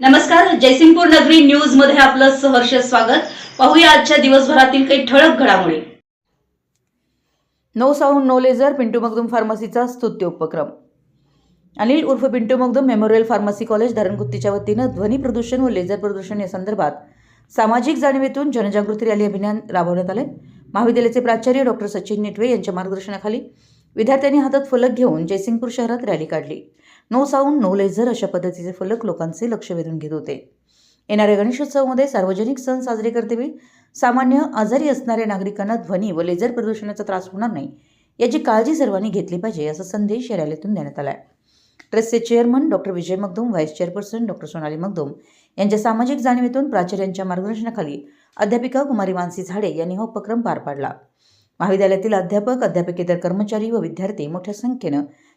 नमस्कार जयसिंगपूर नगरी न्यूजमध्ये आपलं सहर्ष स्वागत. पाहूया आजच्या दिवसभरातील काही ठळक घडामोडी. No sound no laser Pintu Magdum फार्मसीचा स्तुत्य उपक्रम. अनिल उर्फ Pintu Magdum memorial pharmacy college धरणकुत्तीच्या वतीनं ध्वनी प्रदूषण व लेझर प्रदूषण या संदर्भात सामाजिक जाणीवेतून जनजागृती रॅली अभियान राबवण्यात आले महाविद्यालयाचे प्राचार्य डॉक्टर सचिन निटवे यांच्या मार्गदर्शनाखाली विद्यार्थ्यांनी हातात फलक घेऊन जयसिंगपूर शहरात रॅली काढली. नो साऊंड नो लेझर अशा पद्धतीचे फलक लोकांचे लक्ष वेधून घेत होते. येणाऱ्या गणेशोत्सवामध्ये सार्वजनिक सण साजरे करतेवेळी सामान्य आजारी असणाऱ्या नागरिकांना ध्वनी व लेझर प्रदूषणाचा त्रास होणार नाही याची काळजी सर्वांनी घेतली पाहिजे असा संदेश या रॅलीतून देण्यात आला आहे ट्रस्टचे chairman doctor Vijay Magdum vice chairperson doctor Sonali Magdum यांच्या सामाजिक जाणीवेतून प्राचार्यांच्या मार्गदर्शनाखाली अध्यापिका कुमारी मानसी झाडे यांनी हा उपक्रम पार पाडला. महाविद्यालयातील अध्यापक अध्यापकेतर कर्मचारी व विद्यार्थी मोठ्या संख्येनं